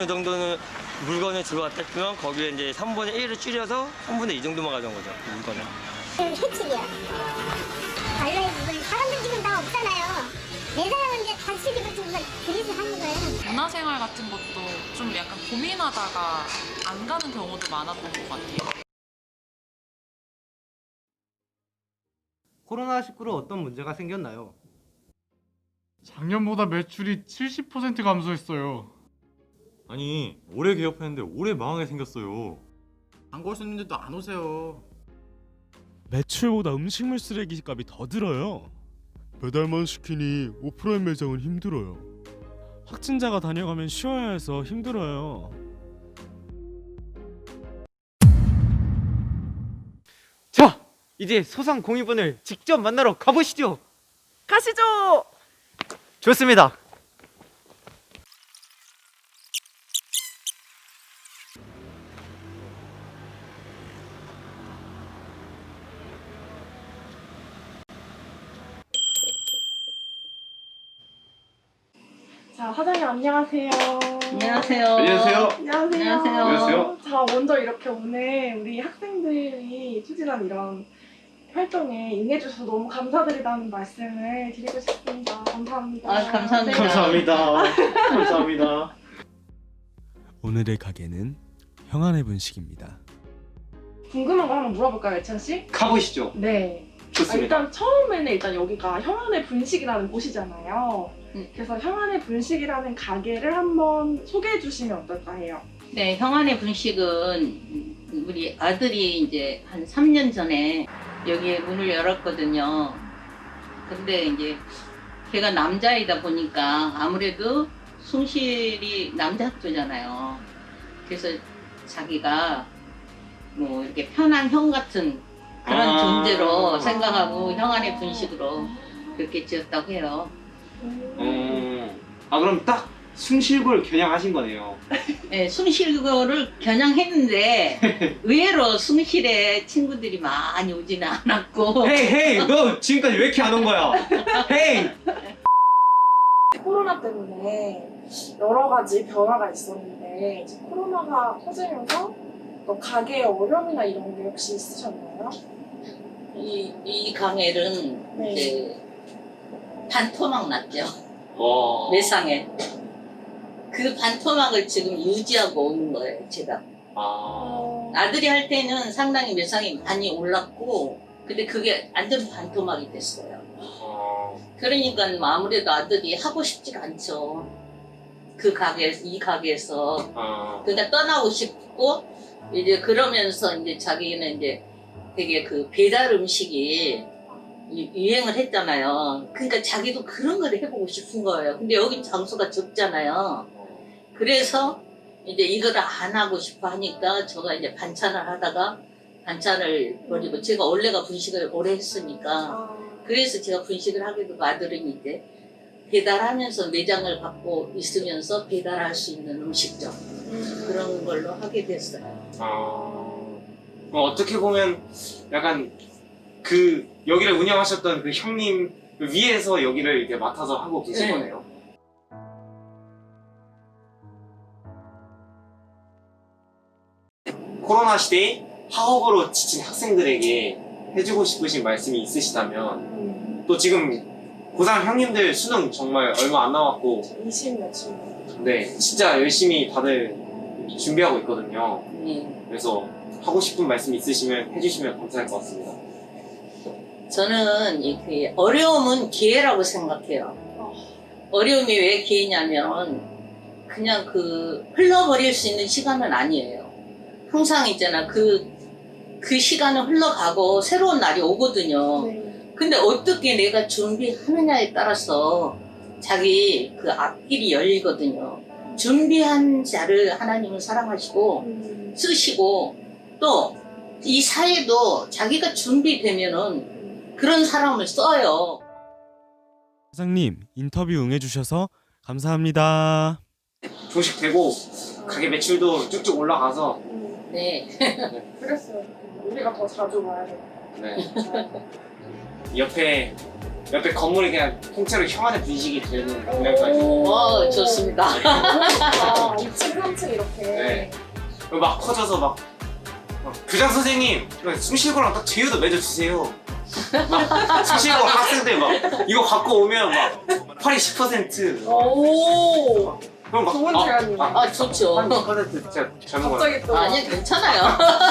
그 정도는 물건을 들어왔다 그러면 거기에 이제 3분의 1을 줄여서 3분의 2 정도만 가져온 거죠. 그 물건을. 해치기야. 발라의 부분 사람들 지금 다 없잖아요. 내 사람은 이제 단축이 붙은 걸 그리스 하는 거예요. 문화생활 같은 것도 좀 약간 고민하다가 안 가는 경우도 많았던 것 같아요. 코로나19로 어떤 문제가 생겼나요? 작년보다 매출이 70% 감소했어요. 아니 올해 개업했는데 올해 망하게 생겼어요. 단골 손님들도 안 오세요. 매출보다 음식물 쓰레기 값이 더 들어요. 배달만 시키니 오프라인 매장은 힘들어요. 확진자가 다녀가면 쉬어야 해서 힘들어요. 자, 이제 소상 공인분을 직접 만나러 가보시죠. 가시죠. 좋습니다. 자, 사장님 안녕하세요. 안녕하세요. 안녕하세요. 안녕하세요. 안녕하세요. 안녕하세요. 자, 먼저 이렇게 오늘 우리 학생들이 추진한 이런 활동에 응해주셔서 너무 감사드리다는 말씀을 드리고 싶습니다. 감사합니다. 아, 감사합니다. 네. 감사합니다. 감사합니다. 오늘의 가게는 형안의 분식입니다. 궁금한 거 한번 물어볼까요, 예찬 씨? 가보시죠. 네. 아, 좋습니다. 일단 처음에는 일단 여기가 형안의 분식이라는 곳이잖아요. 음. 그래서 형안의 분식이라는 가게를 한번 소개해 주시면 어떨까 해요. 네, 형안의 분식은 우리 아들이 이제 한 3년 전에 여기에 문을 열었거든요. 근데 이제 걔가 남자이다 보니까 아무래도 숭실이 남자 학교잖아요. 그래서 자기가 뭐 이렇게 편한 형 같은 그런 아. 존재로 생각하고 형안의 분식으로 그렇게 지었다고 해요. 어, 아 그럼 딱 숭실골 겨냥하신 거네요. 네, 숭실거를 겨냥했는데 의외로 숭실에 친구들이 많이 오지는 않았고 헤이 헤이 너 지금까지 왜 이렇게 안 온 거야? 헤이. 코로나 때문에 여러 가지 변화가 있었는데 이제 코로나가 터지면서 또 가게에 어려움이나 이런 게 혹시 있으셨나요? 이, 이 강엘은 네. 이제 반토막 났죠 와. 매상에 그 반토막을 지금 유지하고 오는 거예요 제가 아. 어, 아들이 할 때는 상당히 매상이 많이 올랐고 근데 그게 완전 반토막이 됐어요 아. 그러니까 뭐 아무래도 아들이 하고 싶지가 않죠 그 가게에서 이 가게에서 아. 그러니까 떠나고 싶고 이제 그러면서 이제 자기는 이제 되게 그 배달 음식이 유- 유행을 했잖아요. 그러니까 자기도 그런 걸 해보고 싶은 거예요. 근데 여기 장소가 적잖아요. 그래서 이제 이거를 안 하고 싶어 하니까 제가 이제 반찬을 하다가 반찬을 버리고 제가 원래가 분식을 오래 했으니까 아, 그래서 제가 분식을 하게 되고 아들은 이제 배달하면서 매장을 갖고 있으면서 배달할 수 있는 음식점 음, 그런 걸로 하게 됐어요. 아. 어, 어떻게 보면 약간 그 여기를 운영하셨던 그 형님 그 위에서 여기를 이렇게 맡아서 하고 계신 네. 거네요. 코로나 시대에 학업으로 지친 학생들에게 해주고 싶으신 말씀이 있으시다면 음, 또 지금 고3 형님들 수능 정말 얼마 안 남았고 20몇 주. 네 진짜 열심히 다들 준비하고 있거든요. 네. 그래서 하고 싶은 말씀 있으시면 해주시면 감사할 것 같습니다. 저는 이그 어려움은 기회라고 생각해요. 어려움이 왜 기회냐면 그냥 그 흘러버릴 수 있는 시간은 아니에요. 항상 있잖아 그, 그 시간은 흘러가고 새로운 날이 오거든요. 네. 근데 어떻게 내가 준비하느냐에 따라서 자기 그 앞길이 열리거든요. 준비한 자를 하나님은 사랑하시고 음, 쓰시고 또 이 사회도 자기가 준비되면은 그런 사람을 써요. 사장님 인터뷰 응해주셔서 감사합니다. 조식 되고 가게 매출도 쭉쭉 올라가서 음, 네. 그랬어요. 우리가 더 자주 와야 돼. 네. 옆에 옆에 건물이 그냥 통째로 형한의 분식이 되는 공간까지 어, 좋습니다. 아, 2층, 3층 막 커져서 막, 막 교장 선생님 숨쉬고랑 딱 제휴도 맺어주세요. 막 숨 쉬고 학생들 막 이거 갖고 오면 막 할인 10% 오. 그럼 막 좋은 아, 제안이네. 아, 아, 좋죠. 한10% 진짜 잘못 갑자기 또. 아니, 괜찮아요.